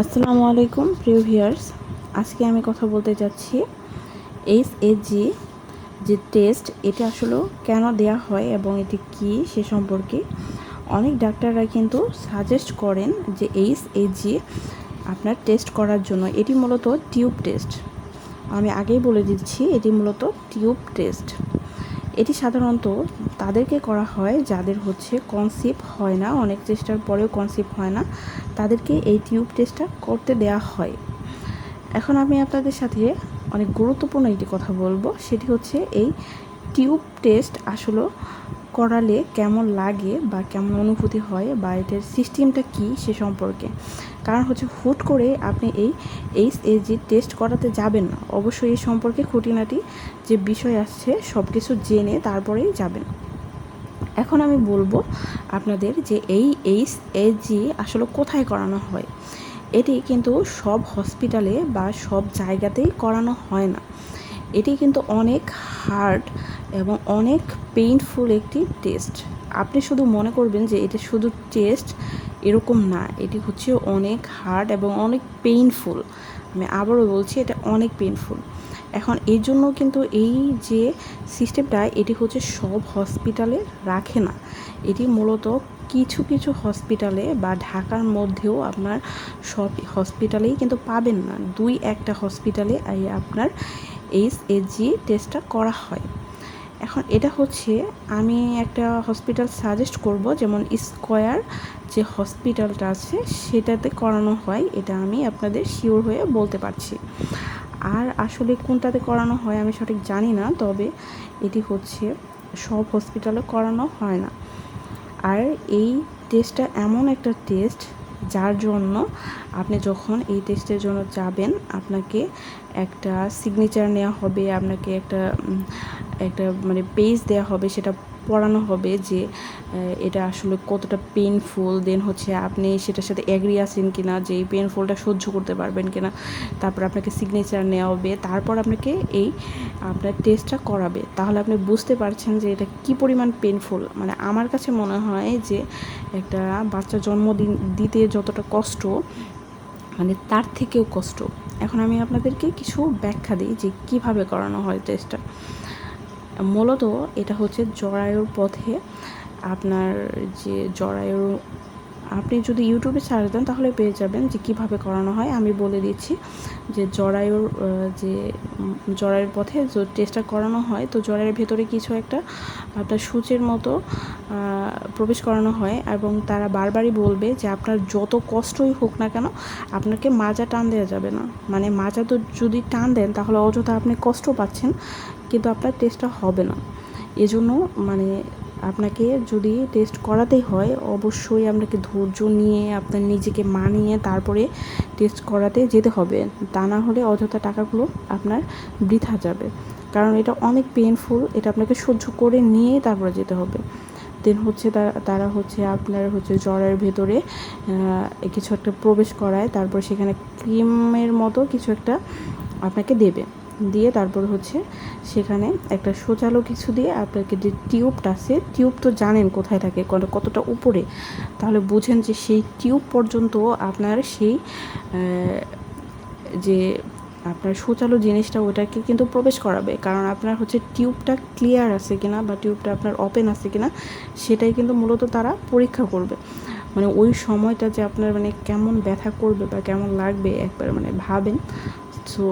আসসালামু আলাইকুম, প্রিয় ভিউয়ার্স। আজকে আমি কথা বলতে যাচ্ছি এইচ জি যে টেস্ট এটা আসলে কেন দেয়া হয় এবং এটি কি সে সম্পর্কে। অনেক ডাক্তাররা কিন্তু সাজেস্ট করেন যে এইচ জি আপনার টেস্ট করার জন্য। এটি মূলত টিউব টেস্ট আমি আগেই বলে দিচ্ছি, এটি মূলত টিউব টেস্ট এটি সাধারণত তাদেরকে করা হয় যাদের হচ্ছে কনসিভ হয় না, অনেক চেষ্টার পরেও কনসিভ হয় না, তাদেরকে এই টিউব টেস্টটা করতে দেয়া হয়। এখন আমি আপনাদের সাথে অনেক গুরুত্বপূর্ণ একটি কথা বলব, সেটি হচ্ছে এই টিউব টেস্ট আসলে করালে কেমন লাগে বা কেমন অনুভূতি হয় বা এটার সিস্টেমটা কী সে সম্পর্কে। কারণ হচ্ছে হুট করে আপনি এই এইচ এজি টেস্ট করাতে যাবেন না। অবশ্যই এই সম্পর্কে খুঁটিনাটি যে বিষয় আসছে সব কিছু জেনে তারপরেই যাবেন। এখন আমি বলব আপনাদের যে এই এইচ এজি আসলে কোথায় করানো হয়। এটি কিন্তু সব হসপিটালে বা সব জায়গাতেই করানো হয় না। এটি কিন্তু অনেক হার্ড এবং অনেক পেইনফুল একটি টেস্ট আপনি শুধু মনে করবেন যে এটা শুধু টেস্ট এরকম না। এটি হচ্ছে অনেক হার্ড এবং অনেক পেইনফুল আমি আবারও বলছি, এটা অনেক পেইনফুল এখন এই জন্য কিন্তু এই যে সিস্টেমটা এটি হচ্ছে সব হসপিটালে রাখে না। এটি মূলত কিছু কিছু হসপিটালে বা ঢাকার মধ্যেও আপনার সব হসপিটালেই কিন্তু পাবেন না। দুই একটা হসপিটালে আপনার এইচ এজি টেস্টটা করা হয়। এখন এটা হচ্ছে আমি একটা হসপিটাল সাজেস্ট করব, যেমন স্কোয়ার যে হসপিটালটা আছে, সেটাতে করানো হয়, এটা আমি আপনাদের শিওর হয়ে বলতে পারছি। আর আসলে কোনটাতে করানো হয় আমি সঠিক জানি না, তবে এটি হচ্ছে সব হসপিটালে করানো হয় না। আর এই টেস্টটা এমন একটা টেস্ট যার জন্য আপনি যখন এই টেস্টের জন্য যাবেন, আপনাকে একটা সিগনেচার নেওয়া হবে, আপনাকে একটা একটা মানে পেজ দেওয়া হবে, সেটা পড়ানো হবে যে এটা আসলে কতটা পেনফুল দেন হচ্ছে আপনি সেটার সাথে অ্যাগ্রি আছেন কি না যে এই পেনফুলটা সহ্য করতে পারবেন কি না তারপর আপনাকে সিগনেচার নেওয়া হবে, তারপর আপনাকে এই, আপনার টেস্টটা করাবে। তাহলে আপনি বুঝতে পারছেন যে এটা কি পরিমাণ পেনফুল মানে আমার কাছে মনে হয় যে একটা বাচ্চা জন্মদিন দিতে যতটা কষ্ট মানে তার থেকেও কষ্ট। এখন আমি আপনাদেরকে কিছু ব্যাখ্যা দিই যে কীভাবে করানো হয় টেস্টটা মূলত এটা হচ্ছে জরায়ুর পথে আপনার যে জরায়ুর আপনি যদি ইউটিউবে সার্চ দেন, তাহলে পেয়ে যাবেন যে কীভাবে করানো হয়। আমি বলে দিচ্ছি যে জরায়ুর যে জরায়ুর পথে যে টেস্টটা করানো হয়, তো জরায়ুর ভেতরে কিছু একটা আপনার সূচের মতো প্রবেশ করানো হয় এবং তারা বারবারই বলবে যে আপনার যত কষ্টই হোক না কেন, আপনাকে মাজা টান দেওয়া যাবে না। মানে মাজা তো যদি টান দেন, তাহলে অযথা আপনি কষ্ট পাচ্ছেন, কিন্তু আপনার টেস্টটা হবে না। এজন্য মানে আপনাকে যদি টেস্ট করাতে হয়, অবশ্যই আপনাকে ধৈর্য নিয়ে, আপনার নিজেকে মানিয়ে তারপরে টেস্ট করাতে যেতে হবে। তা না হলে অযথা টাকাগুলো আপনার বৃথা যাবে। কারণ এটা অনেক পেনফুল এটা আপনাকে সহ্য করে নিয়ে তারপরে যেতে হবে। দেন হচ্ছে তারা হচ্ছে আপনার হচ্ছে জ্বরের ভেতরে কিছু একটা প্রবেশ করায়, তারপর সেখানে ক্রিমের মতো কিছু একটা আপনাকে দেবে। দিয়ে তারপর হচ্ছে সেখানে একটা সোচালো কিছু দিয়ে আপনাকে যে টিউবটা আছে, টিউব তো জানেন কোথায় থাকে কতটা উপরে, তাহলে বুঝেন যে সেই টিউব পর্যন্ত আপনার সেই যে আপনার সুচালো জিনিসটা ওটাকে কিন্তু প্রবেশ করাবে, কারণ আপনার হচ্ছে টিউবটা ক্লিয়ার আছে কিনা বা টিউবটা আপনার ওপেন আছে কিনা, সেটাই কিন্তু মূলত তারা পরীক্ষা করবে। মানে ওই সময়টা যে আপনার মানে কেমন ব্যথা করবে বা কেমন লাগবে একবার মানে ভাবেন। সো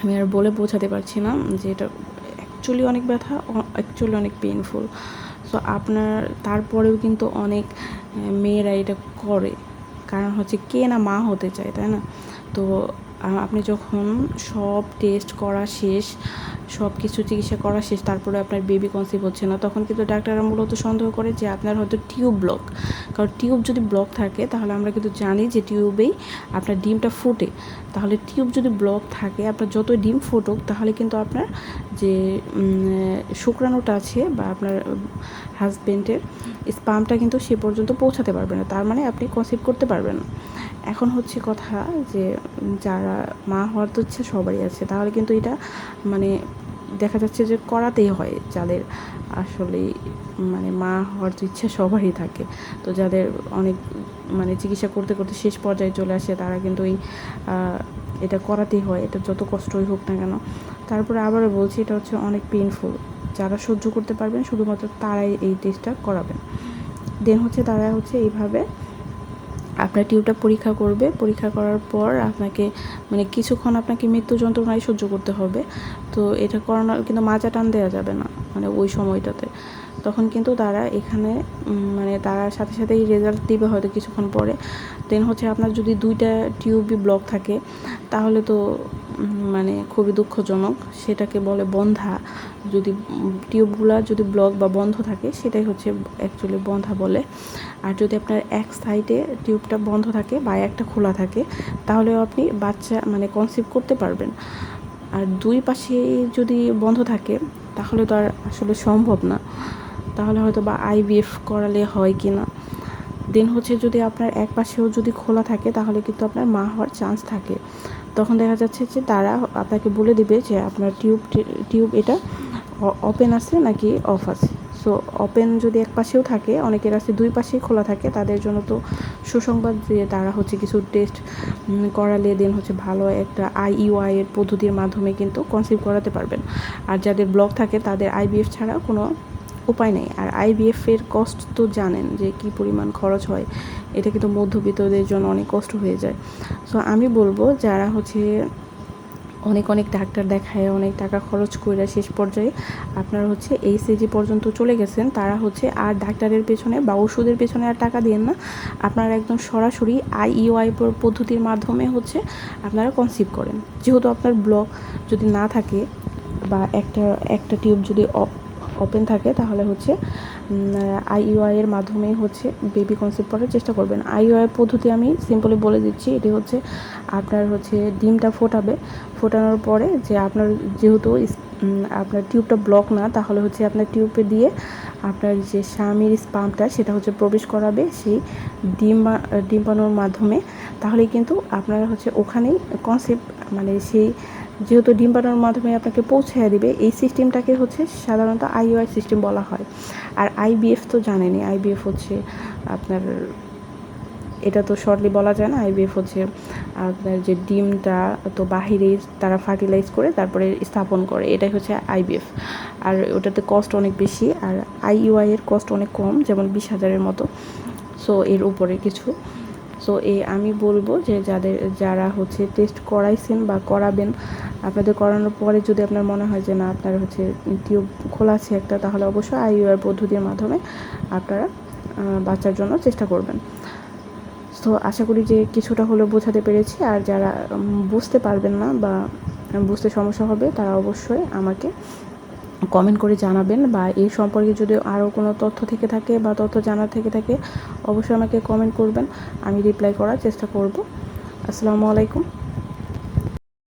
আমি আর বলে বোঝাতে পারছি না যে এটা অ্যাকচুয়ালি অনেক ব্যথা অ্যাকচুয়ালি অনেক পেইনফুল সো আপনার, তারপরেও কিন্তু অনেক মেয়েরা এটা করে। কারণ হচ্ছে কে না মা হতে চায়, তাই না? তো আপনি যখন সব টেস্ট করা শেষ সব কিছু চিকিৎসা করা শেষ, তারপরে আপনার বেবি কনসিভ হচ্ছে না। তখন কিন্তু ডাক্তাররা মূলত সন্দেহ করে যে আপনার হয়তো টিউব ব্লক কারণ টিউব যদি ব্লক থাকে, তাহলে আমরা কিন্তু জানি যে টিউবেই আপনার ডিমটা ফুটে। তাহলে টিউব যদি ব্লক থাকে, আপনার যত ডিম ফুটুক, তাহলে কিন্তু আপনার যে শুক্রাণুটা আছে বা আপনার হাজব্যান্ডের স্পামটা কিন্তু সে পর্যন্ত পৌঁছাতে পারবে না। তার মানে আপনি কনসিভ করতে পারবেন না। এখন হচ্ছে কথা যে, যারা মা হওয়ার তো ইচ্ছে সবারই আছে। তাহলে কিন্তু এটা মানে দেখা যাচ্ছে যে করাতেই হয় যাদের আসলে মানে মা হওয়ার তো ইচ্ছা সবারই থাকে। তো যাদের অনেক মানে চিকিৎসা করতে করতে শেষ পর্যায়ে চলে আসে, তারা কিন্তু এই এটা করাতেই হয়, এটা যত কষ্টই হোক না কেন। তারপরে আবারও বলছি, এটা হচ্ছে অনেক পেনফুল যারা সহ্য করতে পারবেন, শুধুমাত্র তারাই এই টেস্টটা করাবেন। দেন হচ্ছে তারা হচ্ছে এইভাবে আপনার টিউবটা পরীক্ষা করবে। পরীক্ষা করার পর আপনাকে মানে কিছুক্ষণ আপনাকে মৃত্যু যন্ত্রণায় সহ্য করতে হবে। তো এটা করানোর কিন্তু মাজা টান দেওয়া যাবে না মানে ওই সময়টাতে। তখন কিন্তু তারা এখানে মানে তারা সাথে সাথেই রেজাল্ট দিবে হয়তো কিছুক্ষণ পরে। দেন হচ্ছে আপনার যদি দুইটা টিউবই ব্লক থাকে, তাহলে তো মানে খুবই দুঃখজনক। সেটাকে বলে বন্ধা। যদি টিউবগুলা যদি ব্লক বা বন্ধ থাকে, সেটাই হচ্ছে অ্যাকচুয়ালি বন্ধা বলে। আর যদি আপনার এক সাইডে টিউবটা বন্ধ থাকে বা একটা খোলা থাকে, তাহলেও আপনি বাচ্চা মানে কনসিভ করতে পারবেন। আর দুই পাশে যদি বন্ধ থাকে, তাহলে তো আর আসলে সম্ভব না। তাহলে হয়তো বা আইভিএফ করালে হয় কি না? দেন হচ্ছে যদি আপনার এক পাশেও যদি খোলা থাকে, তাহলে কিন্তু আপনার মা হওয়ার চান্স থাকে। তখন দেখা যাচ্ছে যে তারা আপনাকে বলে দিবে যে আপনার টিউব টিউব এটা ওপেন আছে নাকি অফ আছে। সো ওপেন যদি এক পাশেও থাকে, অনেকের আছে দুই পাশেই খোলা থাকে, তাদের জন্য তো সুসংবাদ যে তারা হচ্ছে কিছু টেস্ট করালে দেন হচ্ছে ভালো একটা আইইউআই এর পদ্ধতির মাধ্যমে কিন্তু কনসিভ করাতে পারবেন। আর যাদের ব্লক থাকে, তাদের আইবিএফ ছাড়া কোনো উপায় নেই। আর আইবিএফ এর কস্ট তো জানেন যে কি পরিমাণ খরচ হয়, এটা কিন্তু মধ্যবিত্তদের জন্য অনেক কষ্ট হয়ে যায়। সো আমি বলব, যারা হচ্ছে অনেক অনেক ডাক্তার দেখায়, অনেক টাকা খরচ করে শেষ পর্যায়ে আপনারা হচ্ছে এই সিজি পর্যন্ত চলে গেছেন। তারা হচ্ছে আর ডাক্তারের পেছনে বা ওষুধের পেছনে আর টাকা দেন না। আপনারা একদম সরাসরি আইইউআই পদ্ধতির মাধ্যমে হচ্ছে আপনারা কনসিভ করেন। যেহেতু আপনার ব্লক যদি না থাকে বা একটা একটা টিউব যদি ওপেন থাকে, তাহলে হচ্ছে আইইউআই এর মাধ্যমেই হচ্ছে বেবি কনসেপ্ট করার চেষ্টা করবেন। আইইউআই পদ্ধতি আমি সিম্পলি বলে দিচ্ছি, এটি হচ্ছে আপনার হচ্ছে ডিমটা ফোটাবে। ফোটানোর পরে যে আপনার যেহেতু আপনার টিউবটা ব্লক না, তাহলে হচ্ছে আপনার টিউবে দিয়ে আপনার যে স্বামীর স্পামটা সেটা হচ্ছে প্রবেশ করাবে সেই ডিম ডিম্বাণুর মাধ্যমে। তাহলে কিন্তু আপনারা হচ্ছে ওখানেই কনসেপ্ট মানে সেই যেহেতু ডিম্বাণুর মাধ্যমে আপনাকে পৌঁছায় দিবে, এই সিস্টেমটাকে হচ্ছে সাধারণত আইওআই সিস্টেম বলা হয়। আর আইবিএফ তো জানেনই আইবিএফ হচ্ছে আপনার, এটা তো শর্টলি বলা যায় না আইবিএফ হচ্ছে আপনার যে ডিমটা তো বাহিরেই তারা ফার্টিলাইজ করে তারপরে স্থাপন করে, এটাই হচ্ছে আইবিএফ আর ওটাতে কস্ট অনেক বেশি, আর আইইউআই এর কস্ট অনেক কম, যেমন বিশ হাজারের মতো। সো এর উপরে কিছু সো এ আমি বলব যে যাদের, যারা হচ্ছে টেস্ট করাইছেন বা করাবেন, আপনাদের করানোর পরে যদি আপনার মনে হয় যে না, আপনার হচ্ছে টিউব খোলা আছে একটা, তাহলে অবশ্যই আইইউআর পদ্ধতির মাধ্যমে আপনারা বাচ্চার জন্য চেষ্টা করবেন। তো আশা করি যে কিছুটা হলেও বোঝাতে পেরেছি। আর যারা বুঝতে পারবেন না বা বুঝতে সমস্যা হবে, তারা অবশ্যই আমাকে কমেন্ট করে জানাবেন বা এই সম্পর্কে যদি আরও কোনো তথ্য থেকে থাকে বা তথ্য জানার থেকে থাকে, অবশ্যই আমাকে কমেন্ট করবেন, আমি রিপ্লাই করার চেষ্টা করব। আসসালামু আলাইকুম।